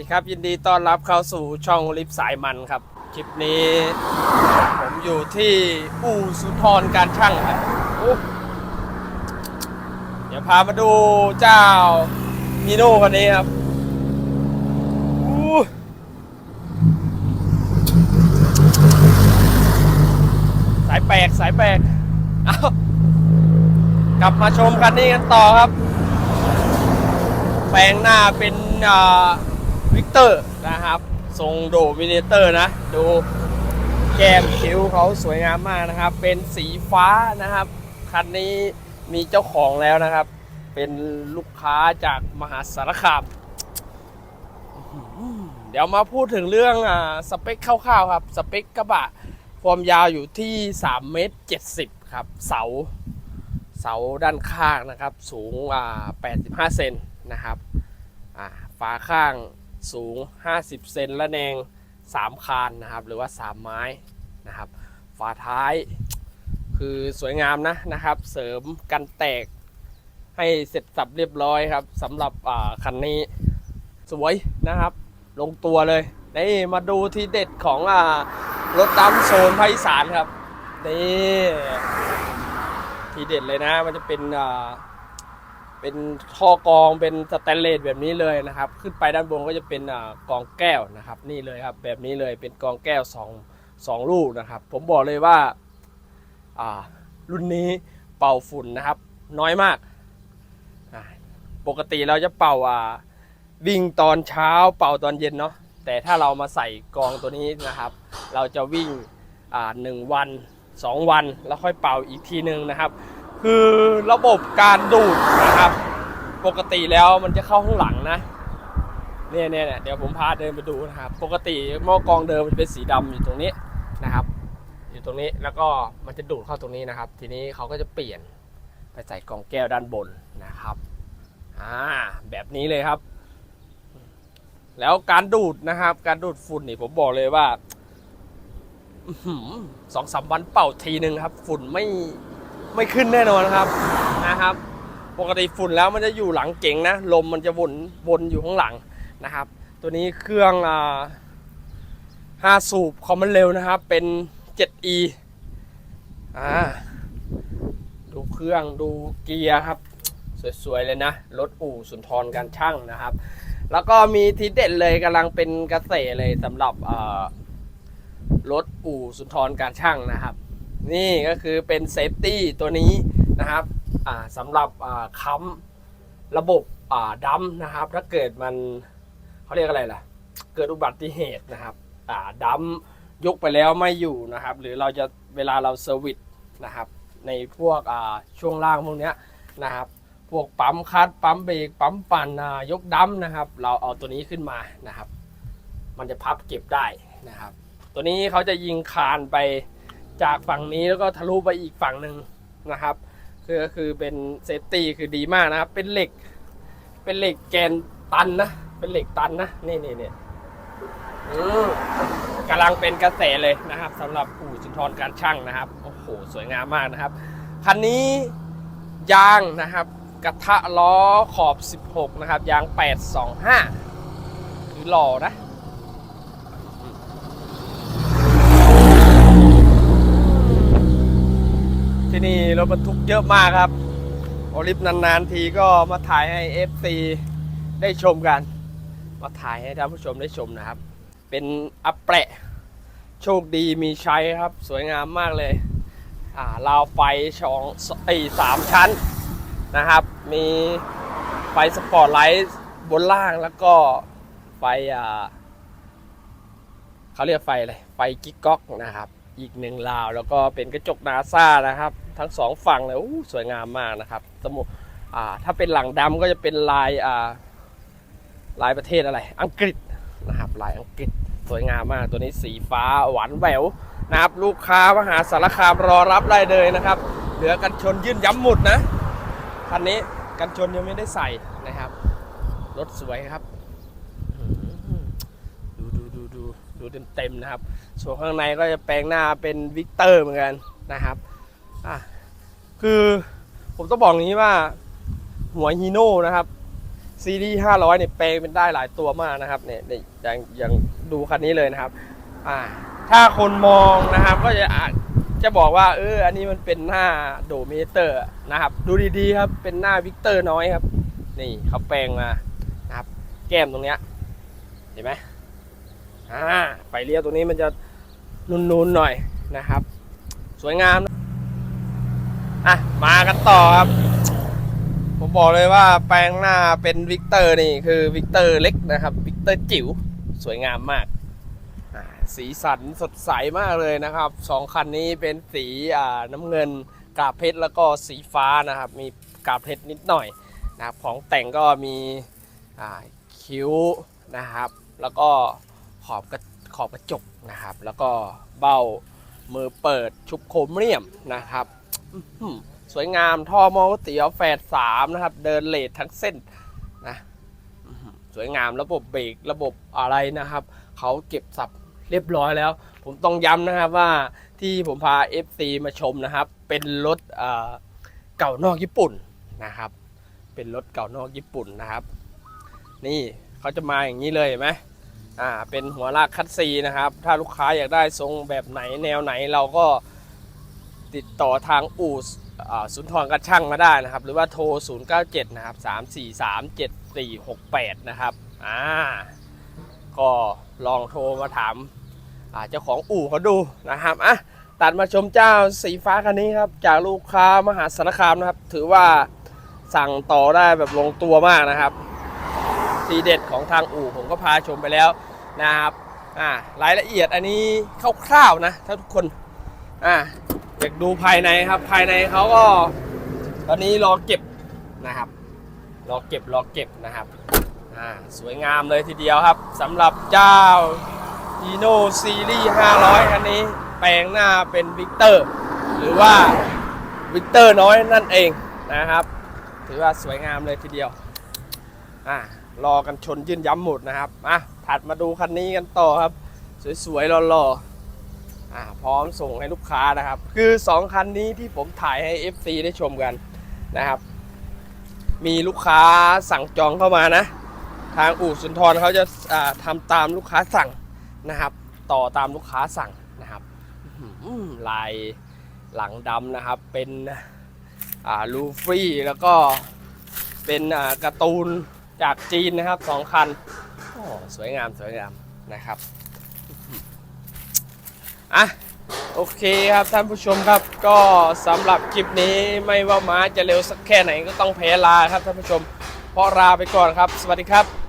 ดีครับ ยินดีต้อนรับเข้าสู่ช่องลิฟสายมันครับ คลิปนี้ ผมอยู่ที่อู่สุนทรการช่างครับเดี๋ยวพามาดูเจ้าฮีโน่คันนี้ครับสายแปลกสายแปลกเอากลับมาชมคันนี้กันต่อครับ แปลงหน้าเป็น วิกเตอร์นะครับ ทรงโดมิเนเตอร์นะ ดูแก้มคิ้วเขาสวยงามมากนะครับ เป็นสีฟ้านะครับ คันนี้มีเจ้าของแล้วนะครับ เป็นลูกค้าจากมหาสารคามเดี๋ยวมาพูดถึงเรื่องอาสเปคคร่าวๆครับ สเปคกระบะ ความยาวอยู่ที่ 3 เมตร 70 ครับ เสา เสาด้านข้างนะครับ สูงอ่า85 เซนนะครับอ่าฝาข้าง สูง 50 เซนและแนง 3 คานนะครับ หรือว่า 3 ไม้นะครับ ฝาท้ายคือสวยงามนะนะครับ เสริมกันแตกให้เสร็จสับเรียบร้อยครับสำหรับอ่าคันนี้สวยนะครับ ลงตัวเลยนี่มาดูทีเด็ดของอ่ารถดำโซนภาคอีสานครับนี่ทีเด็ดเลยนะมันจะเป็นอ่า เป็นท่อกรองเป็นสแตนเลสแบบนี้เลยนะครับ ขึ้นไปด้านบนก็จะเป็นอกรองแก้วนะครับ นี่เลยครับแบบนี้เลยเป็นกรองแก้วสองสองลูกนะครับ ผมบอกเลยว่าารุ่นนี้เป่าฝุ่นนะครับ น้อยมาก ปกติเราจะเป่าวิ่งตอนเช้าเป่าตอนเย็นเนาะแต่ถ้าเรามาใส่กรองตัวนี้นะครับ เราจะวิ่งหนึ่งวัน 2 วันแล้วค่อยเป่าอีกทีหนึ่งนะครับ คือระบบการดูดนะครับ ปกติแล้วมันจะเข้าข้างหลังนะเนี่ยเนี่ยเดี๋ยวผมพาเดินไปดูนะครับ ปกติหม้อกองเดิมมันเป็นสีดำอยู่ตรงนี้นะครับ อยู่ตรงนี้แล้วก็มันจะดูดเข้าตรงนี้นะครับ ทีนี้เขาก็จะเปลี่ยนไปใส่กรองแก้วด้านบนนะครับอ่าแบบนี้เลยครับ แล้วการดูดนะครับ การดูดฝุ่นนี่ผมบอกเลยว่าหือสองสามวันเป่าทีหนึ่งครับ ฝุ่นไม่ ไม่ขึ้นแน่นอนครับนะครับ ปกติฝุ่นแล้วมันจะอยู่หลังเก๋งนะลมมันจะวนวนอยู่ข้างหลังนะครับ ตัวนี้เครื่องห้าสูบคอมมันเร็วนะครับ เป็น 7e อ่าดูเครื่องดูเกียร์ครับ สวยๆเลยนะรถอู่สุนทรการช่างนะครับ แล้วก็มีทีเด็ดเลยกำลังเป็นกระแสเลยสำหรับรถอู่สุนทรการช่างนะครับ นี่ก็คือเป็นเซฟตี้ตัวนี้นะครับสำหรับค้ำระบบดัมนะครับ ถ้าเกิดมันเขาเรียกอะไรล่ะ เกิดอุบัติเหตุนะครับดัมยกไปแล้วไม่อยู่นะครับ หรือเราจะเวลาเราเซอร์วิสนะครับ ในพวกช่วงล่างพวกเนี้ยนะครับ พวกปั๊มคัดปั๊มเบรกปั๊มปั่นยกดัมนะครับ เราเอาตัวนี้ขึ้นมานะครับ มันจะพับเก็บได้นะครับ ตัวนี้เขาจะยิงคานไป จากฝั่งนี้แล้วก็ทะลุไปอีกฝั่งหนึ่งนะครับคือก็คือเป็นเซฟตี้คือดีมากนะครับ เป็นเหล็ก เป็นเหล็กแกนตันนะ เป็นเหล็กตันนะ นี่นี่นี่กำลังเป็นกระแสเลยนะครับสำหรับอู่สุนทรการช่างนะครับ โอ้โห สวยงามมากนะครับ คันนี้ยางนะครับ กระทะล้อขอบ 16 นะครับ ยาง 825 คือหล่อนะ ที่นี่ รถบรรทุกเยอะมากครับโอลิฟนานๆทีก็มาถ่ายให้ FC ได้ชมกัน มาถ่ายให้ท่านผู้ชมได้ชมนะครับ เป็นอัปเปะโชคดีมีใช้ครับ สวยงามมากเลย อ่าราวไฟช่องไอ้สามชั้นนะครับ มีไฟสปอร์ตไลท์บนล่างแล้วก็ไฟอ่าเขาเรียกไฟอะไรไฟกิ๊กก๊อกนะครับ อีกหนึ่งราว แล้วก็เป็นกระจกนาซ่านะครับ ทั้งสองฝั่งเลยสวยงามมากนะครับสมุถ้าเป็นหลังดำก็จะเป็นลายาลายประเทศอะไร อังกฤษนะครับลายอังกฤษสวยงามมาก ตัวนี้สีฟ้าหวานแหววนะครับลูกค้ามหาสารคามรอรับได้เลยนะครับ เหลือกันชนยื่นย้ำหมุดนะคันนี้กันชนยังไม่ได้ใส่นะครับรถสวยครับดูดูดูดูดูเต็มเต็มนะครับ ส่วนข้างในก็จะแปลงหน้าเป็นวิกเตอร์เหมือนกันนะครับ อะคือผมต้องบอกอย่างนี้ว่าหัวฮีโน่นะครับซีรีส์500เนี่ยแปลงเป็นได้หลายตัวมากนะครับเนี่ยอย่างอย่างดูคันนี้เลยนะครับอ่าถ้าคนมองนะครับก็จะอาจจะบอกว่าเอออันนี้มันเป็นหน้าโดเมเตอร์นะครับ ดูดีๆครับเป็นหน้าวิกเตอร์น้อยครับ นี่เขาแปลงมานะครับ แก้มตรงเนี้ยเห็นไหมอ่าไฟเลี้ยวตรงนี้มันจะนูนๆหน่อยนะครับ สวยงามนะ อะ มากันต่อครับ ผมบอกเลยว่าแปลงหน้าเป็นวิกเตอร์นี่คือวิกเตอร์เล็กนะครับ วิกเตอร์จิ๋วสวยงามมาก สีสันสดใสมากเลยนะครับสองคันนี้เป็นสีอ่าน้ำเงินกาบเพชรแล้วก็สีฟ้านะครับ มีกาบเพชรนิดหน่อยนะครับของแต่งก็มีอ่าคิ้วนะครับ แล้วก็ขอบกระขอบกระจกนะครับ แล้วก็เบ้ามือเปิดชุบโครเมียมนะครับ สวยงามท่อมอเตี๋ยวแฝดสามนะครับ เดินเลททั้งเส้นนะสวยงามระบบเบรกระบบอะไรนะครับ เขาเก็บสับเรียบร้อยแล้ว ผมต้องย้ำนะครับว่าที่ผมพา FC มาชมนะครับ เป็นรถเก่านอกญี่ปุ่นนะครับ เป็นรถเก่านอกญี่ปุ่นนะครับ นี่เขาจะมาอย่างนี้เลยเห็นไหมอ่าเป็นหัวลากคัดซีนะครับ ถ้าลูกค้าอยากได้ทรงแบบไหนแนวไหนเราก็ ติดต่อทางอู่อ่าศูนย์ทองกระช่างมาได้นะครับ หรือว่าโทร 097 นะครับ 343 7468 นะครับอ่าก็ลองโทรมาถามเจ้าของอู่เขาดูนะครับอะตัดมาชมเจ้าสีฟ้าคันนี้ครับ จากลูกค้ามหาสารคามนะครับ ถือว่าสั่งต่อได้แบบลงตัวมากนะครับ ทีเด็ดของทางอู่ผมก็พาชมไปแล้วนะครับอ่ารายละเอียดอันนี้คร่าวๆนะถ้าทุกคนอ่า อยากดูภายในครับ ภายในเขาก็ ตอนนี้รอเก็บนะครับ รอเก็บรอเก็บนะครับอ่าสวยงามเลยทีเดียวครับสำหรับเจ้า e n o Series 500 คันนี้ แปลงหน้าเป็นวิกเตอร์ หรือว่าวิกเตอร์น้อยนั่นเองนะครับ ถือว่าสวยงามเลยทีเดียวอ่ารอกันชนยื่นย้ำหมดนะครับอะถัดมาดูคันนี้กันต่อครับ สวยๆหล่อๆ อ่าพร้อมส่งให้ลูกค้านะครับ คือ 2 คันนี้ที่ผมถ่ายให้ FC ได้ชมกันนะครับ มีลูกค้าสั่งจองเข้ามานะ ทางอู่สุนทรเขาจะอ่าทำตามลูกค้าสั่งนะครับ ต่อตามลูกค้าสั่งนะครับลายหลังดำนะครับ เป็นลูฟี่แล้วก็เป็นการ์ตูนจากจีนนะครับสองคันสวยงามสวยงามนะครับ อะโอเคครับท่านผู้ชมครับ ก็สำหรับคลิปนี้ไม่ว่าม้าจะเร็วสักแค่ไหนก็ต้องแพ้ลาครับท่านผู้ชม เพราะลาไปก่อนครับ สวัสดีครับ